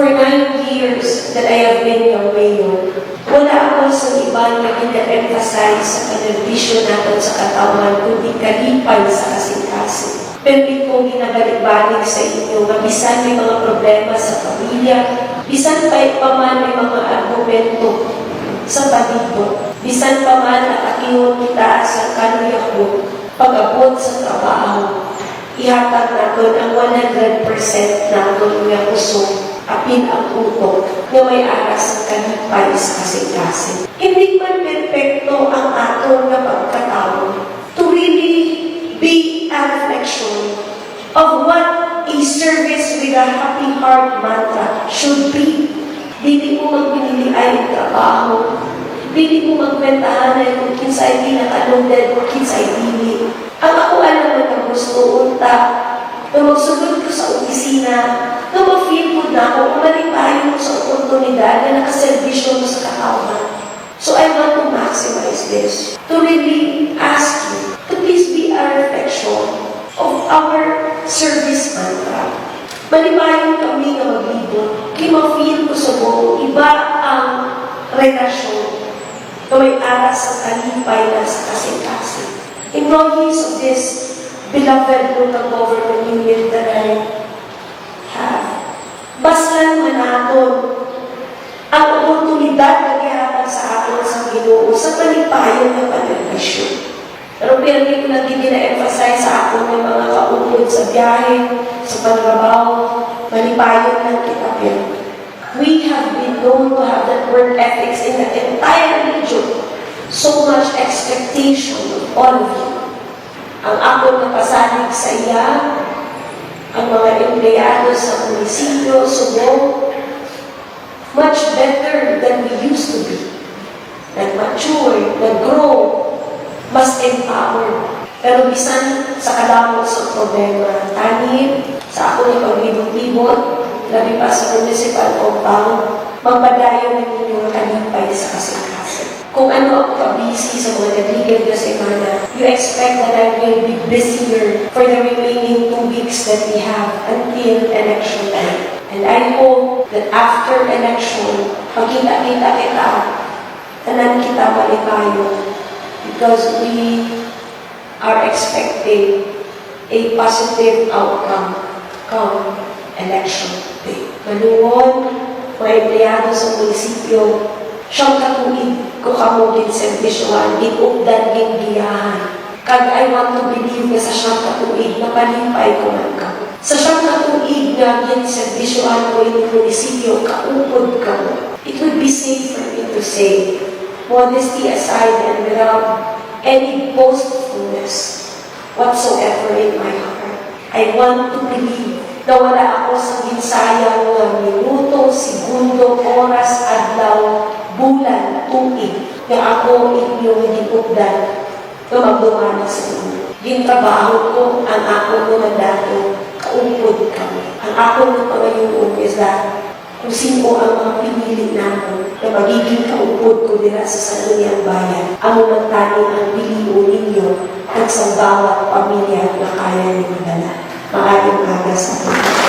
For nine years that I have been your mayor, wala ako sa ibang na emphasize sa panagbisyo natin sa katawan, kundi kalipay sa kasing-kasing. Pero di ko ginabalik-balik sa inyo na bisan may mga problema sa pamilya, bisan pa man may mga argumento sa palibot, bisan pa man nakaingon kita sa kanuya ko, pag-abot sa trabaho, ihatag natin ang 100% natin nga puso apin ang utok na may aras ng kalipay sa kasing-kasing. Hindi man perfecto ang aton na pagkatao to really be a reflection of what a service with a happy heart mantra should be. Dili mo magpinili ay trabaho. Dili mo magkwentahan ay kung kinsay pinaka-loaded o kinsay dili. Ang ako alam mo na gusto unta na magsulod ko sa opisina, na ma-feel ko na ako, umalipayo mo sa oportunidad na nakaservisyo mo sa katawan. So I want to maximize this, to really ask you to please be a reflection of our service mantra. Malipayon kami na maglibot, kaya ma-feel ko sa buong iba ang relasyon na may aras sa kalipay na sa kasing-kasing. Employees of this beloved local government unit that I have. Baslan manaton ang oportunidad na gihatag sa atin sa Ginoo sa palipayon ng panagbisyo. Pero pinag ko lang din na-emphasize sa akin ng mga kaupod sa biyahe, sa pagbabaw, malipayon ng kita we have been known to have that work ethics in the entire region. So much expectation of all of you ang ako na pasalig sa iya, ang mga empleyado sa munisipyo, Subo, much better than we used to be. Nag-mature, nag-grow, mas empowered. Pero bisan sa kadamot sa problema, tani, sa ako ni paglibot-libot, labi pa sa municipal compound, magpadayo ng inyong kalipay sa kasing-kasing. Kung ano ako ka-busy sa mga nabigyan ko sa you expect that I will be busier for the remaining two weeks that we have until election time. And I hope that after election, pagkita-kita kita, tanan kita balik tayo because we are expecting a positive outcome come election day. Malungon, mga empleyado sa munisipyo, siyang katuig ko kamo din servisyohan, gitugdan gin giyahan. Kag I want to believe nga sa siyang katuig na ko man ka. Sa siyang katuig nga gin servisyohan ko yung munisipyo, kaupod ka mo. It would be safe for me to say, modesty aside and without any boastfulness whatsoever in my heart. I want to believe na wala ako sa ginsayang nga minuto, segundo, oras, adlaw, bulan, tuig, na ako inyong gipugdan na magdumana sa inyo. Gintrabaho ko ang ako ng mandato, kaupod kami. Ang ako ng pangayuon is that kung sino ang mga pinili namin na magiging kaupod ko nila sa sanuyang bayan, ang magtani ang piliin ninyo at sa bawat pamilya na kaya ninyo dala. Maayong aga sa atin.